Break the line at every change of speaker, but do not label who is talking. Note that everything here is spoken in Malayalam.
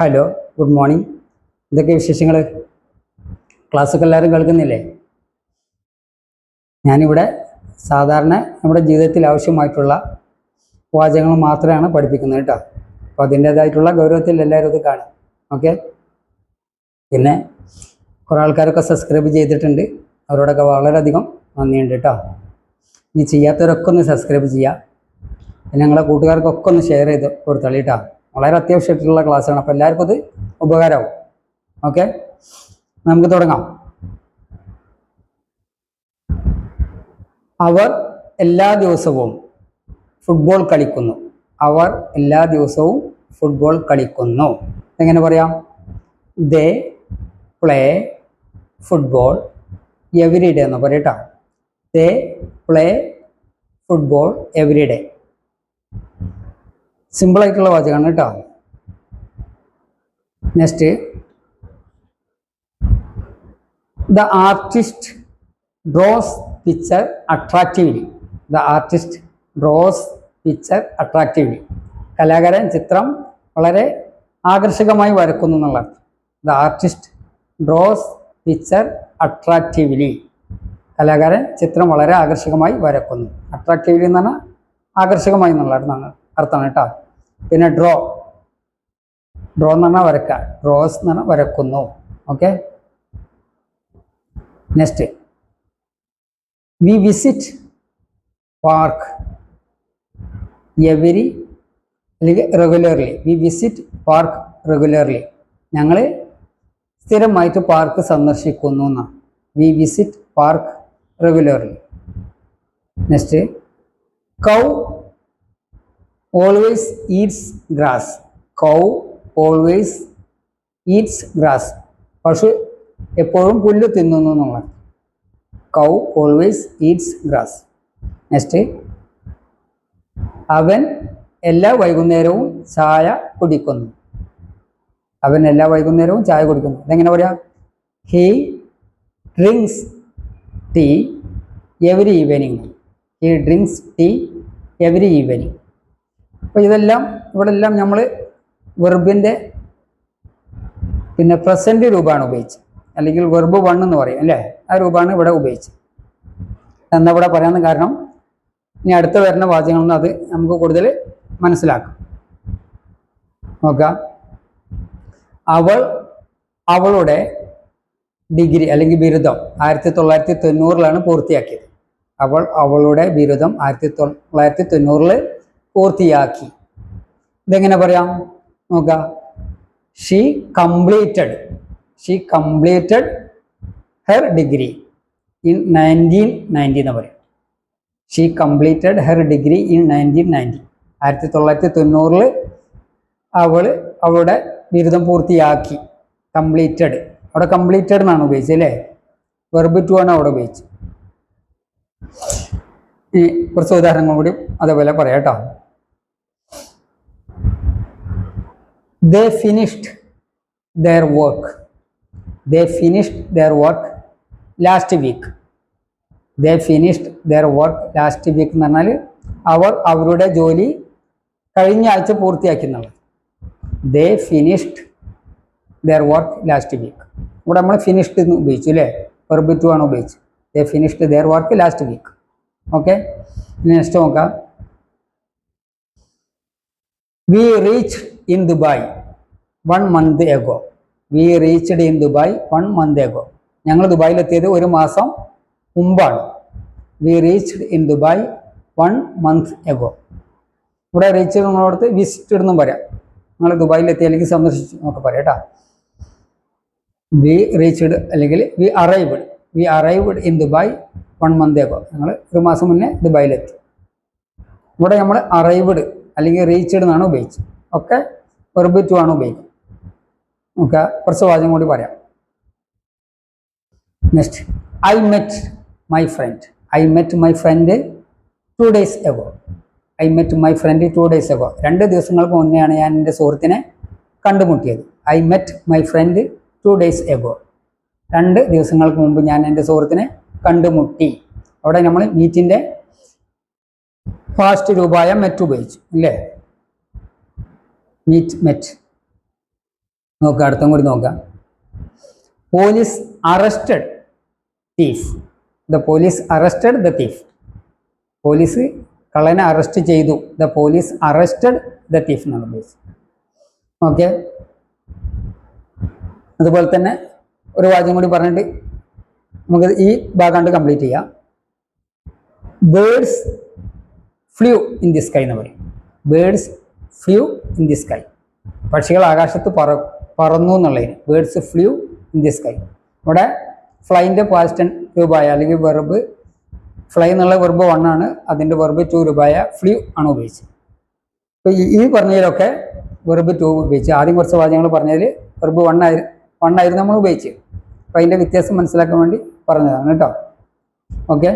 ഹലോ ഗുഡ് മോർണിംഗ് എന്തൊക്കെ വിശേഷങ്ങൾ ക്ലാസ്സൊക്കെ എല്ലാവരും കേൾക്കുന്നില്ലേ? ഞാനിവിടെ സാധാരണ നമ്മുടെ ജീവിതത്തിൽ ആവശ്യമായിട്ടുള്ള വാചകങ്ങൾ മാത്രമാണ് പഠിപ്പിക്കുന്നത് കേട്ടോ. അപ്പോൾ അതിന്റേതായിട്ടുള്ള ഗൗരവത്തിൽ എല്ലാവരും ഇത് കാണും. ഓക്കെ പിന്നെ കുറേ ആൾക്കാരൊക്കെ സബ്സ്ക്രൈബ് ചെയ്തിട്ടുണ്ട്. അവരോടൊക്കെ വളരെയധികം നന്ദിയുണ്ട് കേട്ടോ. ഇനി ചെയ്യാത്തവരൊക്കെ ഒന്ന് സബ്സ്ക്രൈബ് ചെയ്യുക. പിന്നെ ഞങ്ങളെ കൂട്ടുകാർക്കൊക്കെ ഒന്ന് ഷെയർ ചെയ്ത് കൊടുത്തോളി കേട്ടോ. വളരെ അത്യാവശ്യമായിട്ടുള്ള ക്ലാസ്സാണ് അപ്പോൾ എല്ലാവർക്കും അത് ഉപകാരമാവും. ഓക്കെ നമുക്ക് തുടങ്ങാം. അവർ എല്ലാ ദിവസവും ഫുട്ബോൾ കളിക്കുന്നു. അവർ എല്ലാ ദിവസവും ഫുട്ബോൾ കളിക്കുന്നു. എങ്ങനെ പറയാം? They play football every day എന്ന് പറയട്ടോ they play football every day simple ആയിട്ടുള്ള വാചകമാണ് കേട്ടോ. Next the artist draws picture attractively the artist draws picture attractively കലാകാരൻ ചിത്രം വളരെ ആകർഷകമായി വരക്കുന്നു എന്നുള്ള the artist draws picture attractively കലാകാരൻ ചിത്രം വളരെ ആകർഷകമായി വരക്കുന്നു. അട്രാക്റ്റീവ്ലി എന്ന് പറഞ്ഞാൽ ആകർഷകമായി എന്നുള്ള അർത്ഥമാണ് അർത്ഥമാണ് കേട്ടോ. പിന്നെ ഡ്രോ ഡ്രോ എന്ന് പറഞ്ഞാൽ വരക്കുക ഡ്രോസ് എന്ന് പറഞ്ഞാൽ വരക്കുന്നു okay next we visit park every അല്ലെങ്കിൽ regularly we visit park regularly ഞങ്ങൾ സ്ഥിരമായിട്ട് പാർക്ക് സന്ദർശിക്കുന്നു എന്നാണ് we visit park regularly next cow always eats grass cow always eats grass പശു എപ്പോഴും പുല്ല് തിന്നുന്നു എന്നുള്ളത് cow always eats grass next അവൻ എല്ലാ വൈകുന്നേരവും ചായ കുടിക്കുന്നു. അവൻ എല്ലാ വൈകുന്നേരവും ചായ കുടിക്കുന്നു. അതെങ്ങനെ പറയാം? He drinks tea every evening he drinks tea every evening അപ്പോൾ ഇതെല്ലാം ഇവിടെ എല്ലാം നമ്മൾ വെർബിന്റെ പിന്നെ പ്രസന്റ് രൂപമാണ് ഉപയോഗിച്ചത്. അല്ലെങ്കിൽ വെർബ് വൺ എന്ന് പറയും അല്ലേ? ആ രൂപമാണ് ഇവിടെ ഉപയോഗിച്ചത്. എന്നാ ഇവിടെ പറയാൻ കാരണം ഇനി അടുത്ത വരുന്ന വാചകങ്ങളിൽ അത് നമുക്ക് കൂടുതൽ മനസ്സിലാക്കും. നോക്കാം. അവൾ അവളുടെ ഡിഗ്രി അല്ലെങ്കിൽ ബിരുദം ആയിരത്തി തൊള്ളായിരത്തി തൊണ്ണൂറിലാണ് പൂർത്തിയാക്കിയത്. അവൾ അവളുടെ ബിരുദം ആയിരത്തി തൊള്ളായിരത്തി തൊണ്ണൂറിൽ പൂർത്തിയാക്കി. ഇതെങ്ങനെ പറയാം? നോക്കുക she completed she completed her degree in nineteen ninety എന്ന് പറയും. She completed her degree in nineteen ninety ആയിരത്തി തൊള്ളായിരത്തി തൊണ്ണൂറിൽ അവൾ അവളുടെ ബിരുദം പൂർത്തിയാക്കി. കംപ്ലീറ്റഡ് അവിടെ കംപ്ലീറ്റഡ് എന്നാണ് ഉപയോഗിച്ചത് അല്ലേ? വെർബ് ടു ആണ് അവിടെ ഉപയോഗിച്ചത്. ഈ കുറച്ച് ഉദാഹരണങ്ങൾ കൂടി അതേപോലെ പറയാം കേട്ടോ. They finished their work. They finished their work last week. They finished their work last week എന്ന് പറഞ്ഞാൽ അവർ അവരുടെ ജോലി കഴിഞ്ഞ ആഴ്ച പൂർത്തിയാക്കി എന്നുള്ളത് they finished their work last week ഇവിടെ നമ്മൾ ഫിനിഷ്ഡ് എന്ന് ഉപയോഗിച്ചു അല്ലേ? വെർബ് ടു ആണ് ഉപയോഗിച്ചത്. They finished their work last week okay next നോക്കാം. We reach in Dubai one month ago we reached in Dubai one month ago ഞങ്ങൾ ദുബായിലെത്തിയത് ഒരു മാസം മുമ്പാണ്. We reached in Dubai one month ago ഇവിടെ റീച്ച് നമ്മളോടത്ത് വിസിറ്റഡ് എന്നും പറയാം. നിങ്ങൾ ദുബായിലെത്തി അല്ലെങ്കിൽ സന്ദർശിച്ചു എന്നൊക്കെ പറയാം കേട്ടോ. വി റീച്ച്ഡ് അല്ലെങ്കിൽ we arrived we arrived in Dubai one month ago ഞങ്ങൾ ഒരു മാസം മുന്നേ ദുബായിലെത്തി ഇവിടെ നമ്മൾ അറൈവ്ഡ് അല്ലെങ്കിൽ റീച്ച്ഡ് എന്നാണ് ഉപയോഗിച്ചത്. ഒക്കെ വെർബ് ടു ആണ് ഉപയോഗിക്കുന്നത് നമുക്ക് കുറച്ച് വാചകം കൂടി പറയാം. Next I met my friend I met my friend two days ago I met my friend two days ago രണ്ട് ദിവസങ്ങൾക്ക് മുന്നെയാണ് ഞാൻ എന്റെ സുഹൃത്തിനെ കണ്ടുമുട്ടിയത്. I met my friend two days ago രണ്ട് ദിവസങ്ങൾക്ക് മുമ്പ് ഞാൻ എന്റെ സുഹൃത്തിനെ കണ്ടുമുട്ടി. അവിടെ നമ്മൾ മീറ്റിന്റെ ഫാസ്റ്റ് രൂപമായ മെറ്റ് ഉപയോഗിച്ചു അല്ലേ? Meet met. നോക്കുക അടുത്തും കൂടി നോക്കാം. Police arrested thief. The police arrested the thief. Police കള്ളനെ അറസ്റ്റ് ചെയ്തു. The police arrested the thief എന്നാണ് ഉദ്ദേശിച്ചത്. ഓക്കെ. അതുപോലെ തന്നെ ഒരു വാചകം കൂടി പറഞ്ഞിട്ട് നമുക്ക് ഈ ഭാഗം കംപ്ലീറ്റ് ചെയ്യാം. Birds flew in the sky എന്ന് പറയും. Birds flew in the sky പക്ഷികൾ ആകാശത്ത് പറ പറന്നു എന്നുള്ളതിന് birds flew in the sky ഇവിടെ ഫ്ലൈന്റെ പാസ്റ്റൻ രൂപമായ അല്ലെങ്കിൽ വെർബ് ഫ്ലൈ എന്നുള്ള വെർബ് വൺ ആണ്. അതിന്റെ വെർബ് ടു രൂപമായ ഫ്ലൂ ആണ് ഉപയോഗിച്ചത്. അപ്പോൾ ഈ പറഞ്ഞതിലൊക്കെ വെർബ് ടു ഉപയോഗിച്ച് ആദ്യം കുറച്ച് വാചകങ്ങൾ പറഞ്ഞതിൽ വെർബ് വൺ ആയി വൺ ആയിരുന്നു നമ്മൾ ഉപയോഗിച്ചത്. അപ്പോൾ അതിന്റെ വ്യത്യാസം മനസ്സിലാക്കാൻ വേണ്ടി പറഞ്ഞതാണ് കേട്ടോ. ഓക്കെ